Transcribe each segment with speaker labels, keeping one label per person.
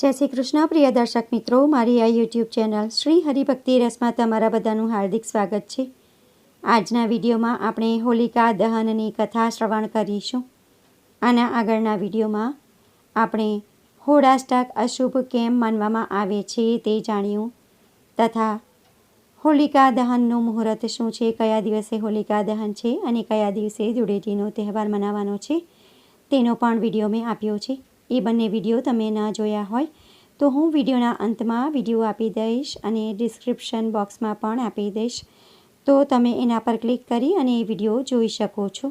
Speaker 1: જય શ્રી કૃષ્ણ, પ્રિય દર્શક મિત્રો. મારી આ યુટ્યુબ ચેનલ શ્રી હરિભક્તિ રસમાં તમારા બધાનું હાર્દિક સ્વાગત છે. આજના વિડીયોમાં આપણે હોલિકા દહનની કથા શ્રવણ કરીશું. આના આગળના વિડીયોમાં આપણે હોળાષ્ટક અશુભ કેમ માનવામાં આવે છે તે જાણ્યું તથા હોલિકા દહનનું મુહૂર્ત શું છે, કયા દિવસે હોલિકા દહન છે અને કયા દિવસે ધૂળેટીનો તહેવાર મનાવવાનો છે તેનો પણ વીડિયો મેં આપ્યો છે. એ બંને વીડિયો તમે ન જોયા હોય, તો હું વિડીયોના અંતમાં વીડિયો આપી દઈશ અને ડિસ્ક્રિપ્શન બોક્સમાં પણ આપી દઈશ. તો તમે એના પર ક્લિક કરી અને એ વીડિયો જોઈ શકો છો.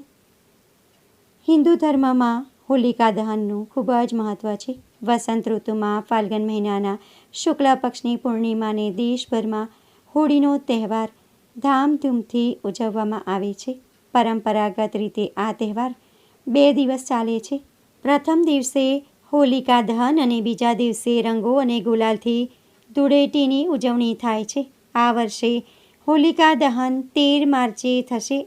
Speaker 1: હિન્દુ ધર્મમાં હોલિકા દહનનું ખૂબ જ મહત્ત્વ છે. વસંત ઋતુમાં ફાલ્ગન મહિનાના શુક્લ પક્ષની પૂર્ણિમાને દેશભરમાં હોળીનો તહેવાર ધામધૂમથી ઉજવવામાં આવે છે. પરંપરાગત રીતે આ તહેવાર બે દિવસ ચાલે છે. પ્રથમ દિવસે હોલિકા દહન અને બીજા દિવસે રંગો અને ગુલાલથી ધૂળેટીની ઉજવણી થાય છે. આ વર્ષે હોલિકા દહન તેર માર્ચે થશે,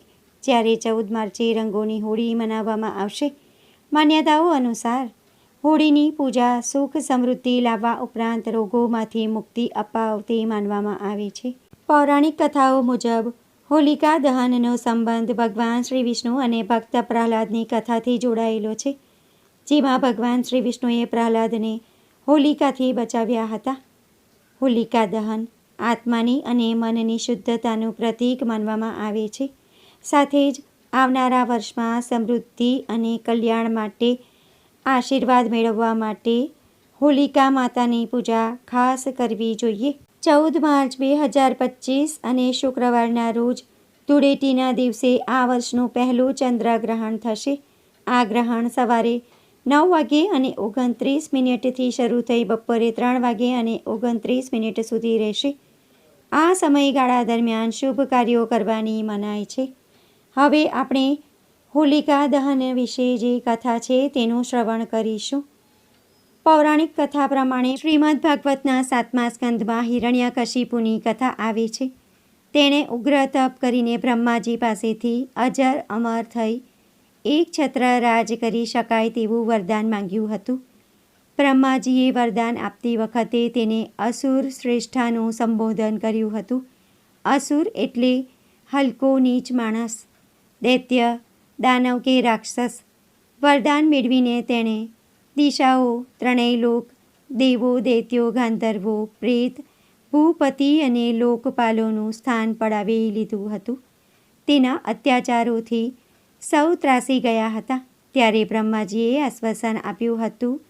Speaker 1: જ્યારે ચૌદ માર્ચે રંગોની હોળી મનાવવામાં આવશે. માન્યતાઓ અનુસાર, હોળીની પૂજા સુખ સમૃદ્ધિ લાવવા ઉપરાંત રોગોમાંથી મુક્તિ અપાવતી માનવામાં આવે છે. પૌરાણિક કથાઓ મુજબ, હોલિકા દહનનો સંબંધ ભગવાન શ્રી વિષ્ણુ અને ભક્ત પ્રહલાદની કથાથી જોડાયેલો છે. જેમાં ભગવાન શ્રી વિષ્ણુએ પ્રહલાદને હોલિકાથી બચાવ્યા હતા. હોલિકા દહન આત્માની અને મનની શુદ્ધતાનું પ્રતીક માનવામાં આવે છે. સાથે જ આવનારા વર્ષમાં સમૃદ્ધિ અને કલ્યાણ માટે આશીર્વાદ મેળવવા માટે હોલિકા માતાની પૂજા ખાસ કરવી જોઈએ. ચૌદ માર્ચ બે હજાર પચીસ અને શુક્રવારના રોજ ધૂળેટીના દિવસે આ વર્ષનું પહેલું ચંદ્રગ્રહણ થશે. આ ગ્રહણ સવારે નવ વાગે અને ઓગણત્રીસ મિનિટથી શરૂ થઈ બપોરે ત્રણ વાગે અને ઓગણત્રીસ મિનિટ સુધી રહેશે. આ સમયગાળા દરમિયાન શુભ કાર્યો કરવાની મનાય છે. હવે આપણે હોલિકા દહન વિશે જે કથા છે તેનું શ્રવણ કરીશું. પૌરાણિક કથા પ્રમાણે શ્રીમદ ભાગવતના સાતમા સ્કંધમાં હિરણ્યકશિપુની કથા આવે છે. તેણે ઉગ્ર તપ કરીને બ્રહ્માજી પાસેથી અજર અમર થઈ એક છત્ર રાજ કરી શકાય તેવું વરદાન માંગ્યું હતું. બ્રહ્માજીએ વરદાન આપતી વખતે તેને અસુર શ્રેષ્ઠાનું સંબોધન કર્યું હતું. અસુર એટલે હલકો નીચ માણસ, દૈત્ય, દાનવ કે રાક્ષસ. વરદાન મેળવીને તેણે દિશાઓ, ત્રણેય લોક, દેવો, દૈત્યો, ગાંધર્વો, પ્રેત, ભૂપતિ અને લોકપાલોનું સ્થાન પડાવી લીધું હતું. તેના અત્યાચારોથી સૌ ત્રાસી ગયા હતા. ત્યારે બ્રહ્માજીએ આશ્વાસન આપ્યું હતું,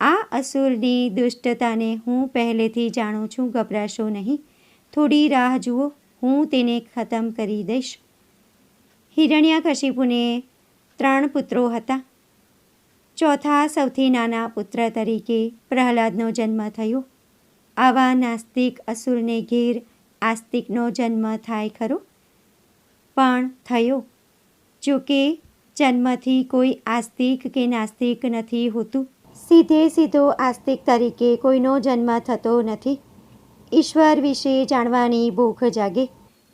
Speaker 1: આ અસુરની દુષ્ટતાને હું પહેલેથી જાણું છું, ગભરાશો નહીં. થોડી રાહ જુઓ, હું તેને ખતમ કરી દઈશ. હિરણ્યાકશિપુને ત્રણ પુત્રો હતા. ચોથા સૌથી નાના પુત્ર તરીકે પ્રહલાદનો જન્મ થયો. આવા નાસ્તિક અસુરને ઘેર આસ્તિકનો જન્મ થાય ખરો? પણ થયો. જોકે જન્મથી કોઈ આસ્તિક કે નાસ્તિક નથી હોતું. સીધે સીધો આસ્તિક તરીકે કોઈનો જન્મ થતો નથી. ઈશ્વર વિશે જાણવાની ભૂખ જાગે.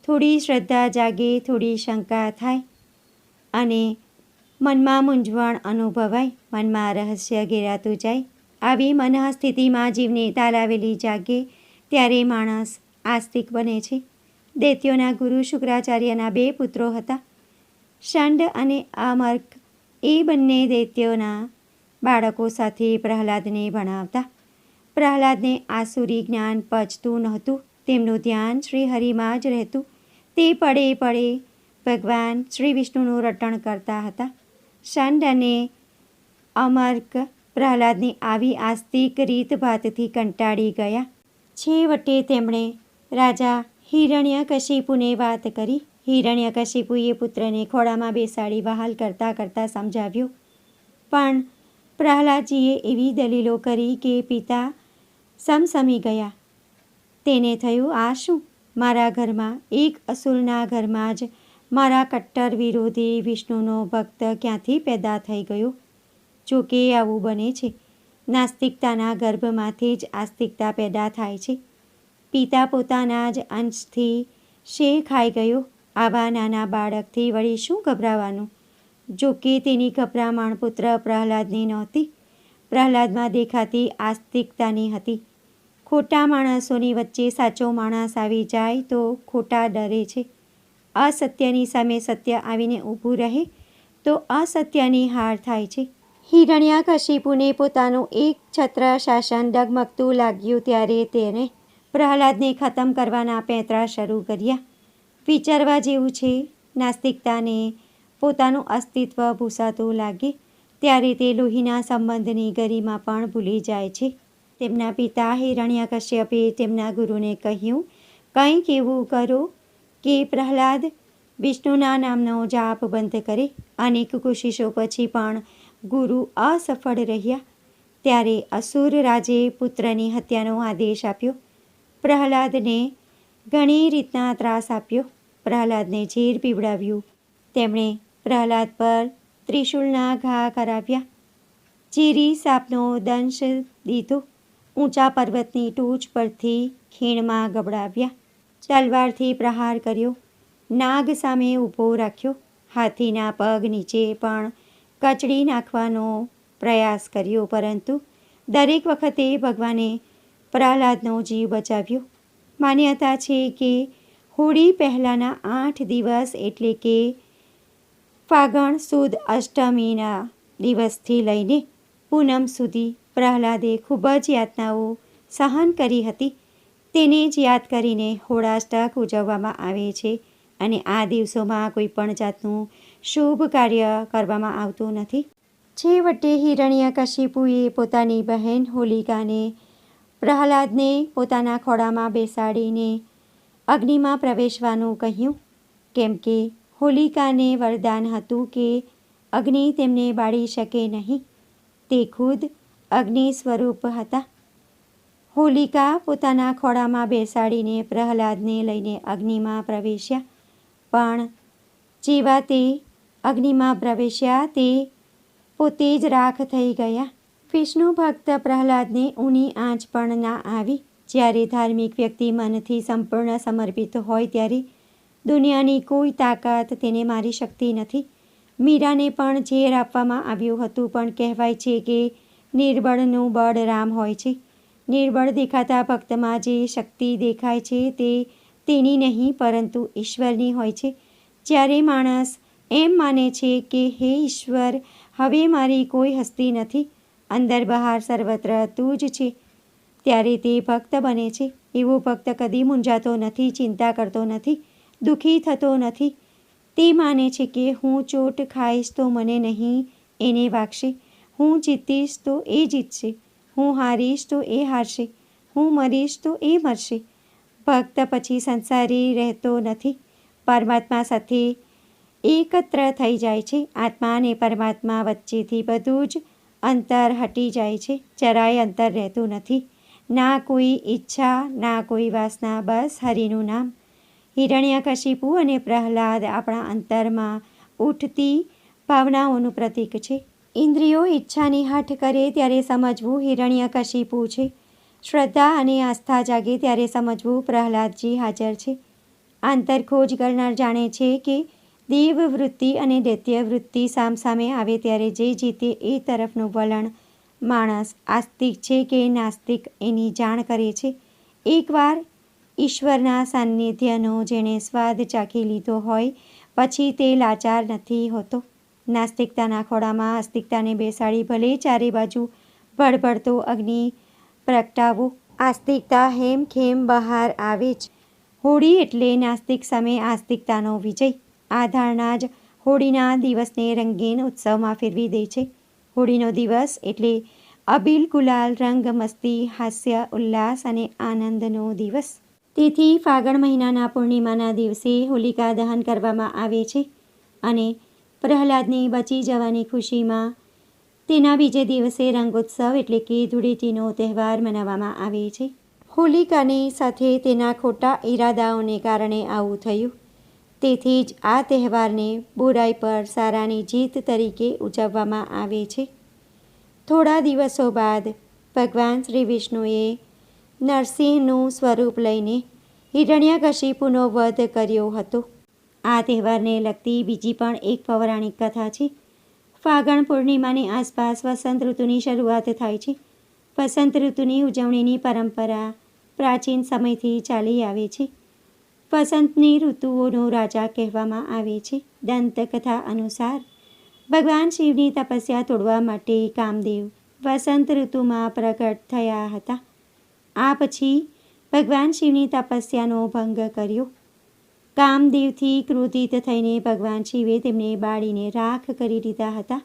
Speaker 1: થોડી શ્રદ્ધા જાગે, થોડી શંકા થાય અને મનમાં મૂંઝવણ અનુભવાય, મનમાં રહસ્ય ઘેરાતું જાય. આવી મનઃસ્થિતિમાં જીવને તાલાવેલી જાગે ત્યારે માણસ આસ્તિક બને છે. દૈત્યોના ગુરુ શુક્રાચાર્યના બે પુત્રો હતા. શંડ અને અમર્ક એ બંને દૈત્યોના બાળકો સાથે પ્રહલાદને ભણાવતા. પ્રહલાદને આસુરી જ્ઞાન પચતું નહોતું. તેમનું ધ્યાન શ્રી હરિમાં જ રહેતું. તે પડે પડે ભગવાન શ્રી વિષ્ણુનું રટણ કરતા હતા. શંડ અને અમર્ક પ્રહલાદની આવી આસ્તિક રીતભાતથી કંટાળી ગયા. છેવટે તેમણે રાજા હિરણ્ય કશિપુને વાત કરી. હિરણ્યકશિપુએ પુત્રને ખોળામાં બેસાડી વહાલ કરતાં કરતાં સમજાવ્યું. પણ પ્રહલાદજીએ એવી દલીલો કરી કે પિતા સમસમી ગયા. તેને થયું, આ શું? મારા ઘરમાં, એક અસુરના ઘરમાં જ મારા કટ્ટર વિરોધી વિષ્ણુનો ભક્ત ક્યાંથી પેદા થઈ ગયો? જોકે આવું બને છે. નાસ્તિકતાના ગર્ભમાંથી જ આસ્તિકતા પેદા થાય છે. પિતા પોતાના જ અંશથી શે ખાઈ ગયો. આવા નાના બાળકથી વળી શું ગભરાવાનું? જો કે તેની ગભરામણ પુત્ર પ્રહલાદની નહોતી. પ્રહલાદમાં દેખાતી આસ્તિકતાની હતી. ખોટા માણસોની વચ્ચે સાચો માણસ આવી જાય તો ખોટા ડરે છે. અસત્યની સામે સત્ય આવીને ઊભું રહે તો અસત્યની હાર થાય છે. હિરણ્યકશિપુને પોતાનું એક છત્ર શાસન ડગમગતું લાગ્યું ત્યારે તેને પ્રહલાદને ખતમ કરવાના પેંતરા શરૂ કર્યા. વિચારવા જેવું છે. નાસ્તિકતાને પોતાનું અસ્તિત્વ ભૂસાતું લાગે, ત્યારે તે લોહીના સંબંધની ગરિમા પણ ભૂલી જાય છે. તેમના પિતા હિરણ્યકશ્યપે તેમના ગુરુને કહ્યું, કંઈક એવું કરો કે પ્રહલાદ વિષ્ણુના નામનો જાપ બંધ કરે. અનેક કોશિશો પછી પણ ગુરુ અસફળ રહ્યા. ત્યારે અસુર રાજે પુત્રની હત્યાનો આદેશ આપ્યો. પ્રહલાદને ઘણી રીતના ત્રાસ આપ્યો. પ્રહલાદને ઝેર પીવડાવ્યું. તેમણે પ્રહલાદ પર ત્રિશુલના ઘા કરાવ્યા. ઝેરી સાપનો દંશ દીધો. ઊંચા પર્વતની ટોચ પરથી ખીણમાં ગબડાવ્યા. તલવારથી પ્રહાર કર્યો. નાગ સામે ઊભો રાખ્યો. હાથીના પગ નીચે પણ કચડી નાખવાનો પ્રયાસ કર્યો, પરંતુ દરેક વખતે ભગવાને પ્રહલાદનો જીવ બચાવ્યો. માન્યતા છે કે હોળી પહેલાંના આઠ દિવસ એટલે કે ફાગણ સુદ અષ્ટમીના દિવસથી લઈને પૂનમ સુધી પ્રહલાદે ખૂબ જ યાતનાઓ સહન કરી હતી. તેને જ યાદ કરીને હોળાષ્ટક ઉજવવામાં આવે છે અને આ દિવસોમાં કોઈ પણ જાતનું શુભ કાર્ય કરવામાં આવતું નથી. છેવટે હિરણ્યકશિપુએ પોતાની બહેન હોલિકાને પ્રહલાદને પોતાના ખોળામાં બેસાડીને અગ્નિમાં પ્રવેશવાનું કહ્યું. કેમ કે હોલિકાને વરદાન હતું કે અગ્નિ તેમને બાળી શકે નહીં. તે ખુદ અગ્નિ સ્વરૂપ હતા. હોલિકા પોતાના ખોળામાં બેસાડીને પ્રહલાદને લઈને અગ્નિમાં પ્રવેશ્યા. પણ જેવા તે અગ્નિમાં પ્રવેશ્યા, તે પોતે જ રાખ થઈ ગયા. વિષ્ણુ ભક્ત પ્રહલાદને ઊની આંચ પણ ના આવી. જ્યારે ધાર્મિક વ્યક્તિ મનથી સંપૂર્ણ સમર્પિત હોય ત્યારે દુનિયાની કોઈ તાકાત તેને મારી શકતી નથી. મીરાને પણ ઝેર આપવામાં આવ્યું હતું, પણ કહેવાય છે કે નિર્બળનું બળ રામ હોય છે. નિર્બળ દેખાતા ભક્તમાં જે શક્તિ દેખાય છે તે તેની નહીં, પરંતુ ઈશ્વરની હોય છે. જ્યારે માણસ એમ માને છે કે, હે ઈશ્વર, હવે મારી કોઈ હસ્તી નથી. અંદર બહાર સર્વત્ર તું જ છે. ત્યારે તે ભક્ત બને છે. એવો ભક્ત કદી મૂંઝાતો નથી, ચિંતા કરતો નથી, દુઃખી થતો નથી. તે માને છે કે હું ચોટ ખાઈશ તો મને નહીં એને વાગશે. હું જીતીશ તો એ જીતશે. હું હારીશ તો એ હારશે. હું મરીશ તો એ મરશે. ભક્ત પછી સંસારી રહેતો નથી. પરમાત્મા સાથે એકત્ર થઈ જાય છે. આત્મા અને પરમાત્મા વચ્ચેથી બધું જ અંતર હટી જાય છે. જરાય અંતર રહેતું નથી. ના કોઈ ઈચ્છા, ના કોઈ વાસના, બસ હરિનું નામ. હિરણ્યકશિપુ અને પ્રહલાદ આપણા અંતરમાં ઉઠતી ભાવનાઓનું પ્રતીક છે. ઇન્દ્રિયો ઈચ્છાની હઠ કરે ત્યારે સમજવું હિરણ્યકશિપુ છે. શ્રદ્ધા અને આસ્થા જાગે ત્યારે સમજવું પ્રહલાદજી હાજર છે. આંતરખોજ કરનાર જાણે છે કે દેવ વૃત્તિ અને દૈત્ય વૃત્તિ સામસામે આવે ત્યારે જે જીતે એ તરફનું વલણ માણસ આસ્તિક છે કે નાસ્તિક એની જાણ કરે છે. એકવાર ઈશ્વરના સાનિધ્યનો જેણે સ્વાદ ચાખી લીધો હોય, પછી તે લાચાર નથી હોતો. નાસ્તિકતાના ખોળામાં આસ્તિકતાને બેસાડી ભલે ચારે બાજુ ભડભડતો અગ્નિ પ્રગટાવો. આસ્તિકતા હેમખેમ બહાર આવે જ. હોળી એટલે નાસ્તિક સામે આસ્તિકતાનો વિજય. આ ધારણા જ હોળીના દિવસને રંગીન ઉત્સવમાં ફેરવી દે છે. હોળીનો દિવસ એટલે અબીલ ગુલાલ રંગ મસ્તી હાસ્ય, ઉલ્લાસ અને આનંદનો દિવસ. તેથી ફાગણ મહિનાના પૂર્ણિમાના દિવસે હોલિકા દહન કરવામાં આવે છે અને પ્રહલાદની બચી જવાની ખુશીમાં તેના બીજે દિવસે રંગોત્સવ એટલે કે ધૂળેટીનો તહેવાર મનાવવામાં આવે છે. હોલિકાની સાથે તેના ખોટા ઈરાદાઓને કારણે આવું થયું. તેથી જ આ તહેવારને બુરાઈ પર સારાની જીત તરીકે ઉજવવામાં આવે છે. થોડા દિવસો બાદ ભગવાન શ્રી વિષ્ણુએ નરસિંહનું સ્વરૂપ લઈને હિરણ્યકશિપુનો વધ કર્યો હતો. આ તહેવારને લગતી બીજી પણ એક પૌરાણિક કથા છે. ફાગણ પૂર્ણિમાની આસપાસ વસંત ઋતુની શરૂઆત થાય છે. વસંત ઋતુની ઉજવણીની પરંપરા પ્રાચીન સમયથી ચાલી આવે છે. વસંતની ઋતુઓનો રાજા કહેવામાં આવે છે. દંતકથા અનુસાર, ભગવાન શિવની તપસ્યા તોડવા માટે કામદેવ વસંત ઋતુમાં પ્રગટ થયા હતા. આ પછી ભગવાન શિવની તપસ્યાનો ભંગ કર્યો. કામદેવથી ક્રોધિત થઈને ભગવાન શિવે તેમને બાળીને રાખ કરી દીધા હતા.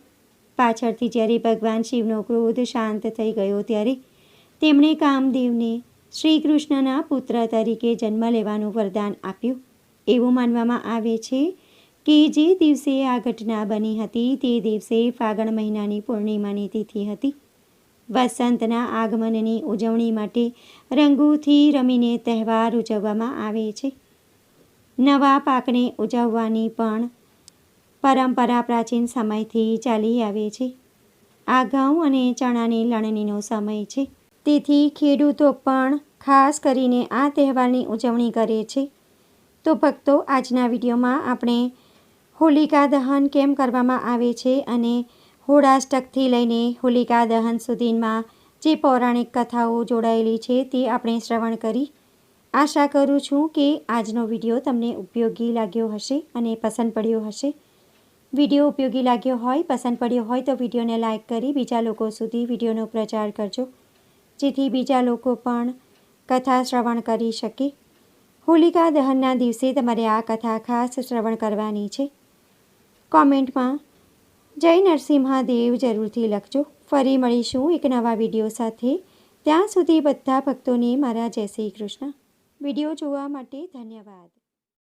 Speaker 1: પાછળથી જ્યારે ભગવાન શિવનો ક્રોધ શાંત થઈ ગયો ત્યારે તેમણે કામદેવને શ્રી કૃષ્ણના પુત્ર તરીકે જન્મ લેવાનું વરદાન આપ્યું. એવું માનવામાં આવે છે કે જે દિવસે આ ઘટના બની હતી તે દિવસે ફાગણ મહિનાની પૂર્ણિમાની તિથિ હતી. વસંતના આગમનની ઉજવણી માટે રંગોથી રમીને તહેવાર ઉજવવામાં આવે છે. નવા પાકને ઉજવવાની પણ પરંપરા પ્રાચીન સમયથી ચાલી આવે છે. આ ઘઉં અને ચણાની લણણીનો સમય છે. તેથી ખેડૂતો પણ ખાસ કરીને આ તહેવારની ઉજવણી કરે છે. તો ભક્તો, આજના વિડીયોમાં આપણે હોલિકા દહન કેમ કરવામાં આવે છે અને હોળાષ્ટકથી લઈને હોલિકા દહન સુધીમાં જે પૌરાણિક કથાઓ જોડાયેલી છે તે આપણે શ્રવણ કરી. આશા કરું છું કે આજનો વીડિયો તમને ઉપયોગી લાગ્યો હશે અને પસંદ પડ્યો હશે. વીડિયો ઉપયોગી લાગ્યો હોય, પસંદ પડ્યો હોય તો વિડીયોને લાઇક કરી બીજા લોકો સુધી વિડીયોનો પ્રચાર કરજો. જેથી બીજા લોકો પણ કથા શ્રવણ કરી શકે. હોલિકા દહનના દિવસે તમારે આ કથા ખાસ શ્રવણ કરવાની છે. કોમેન્ટમાં જય નરસિંહાદેવ જરૂરથી લખજો. ફરી મળીશું એક નવા વીડિયો સાથે. ત્યાં સુધી બધા ભક્તોને મારા જય શ્રી કૃષ્ણ. વીડિયો જોવા માટે ધન્યવાદ.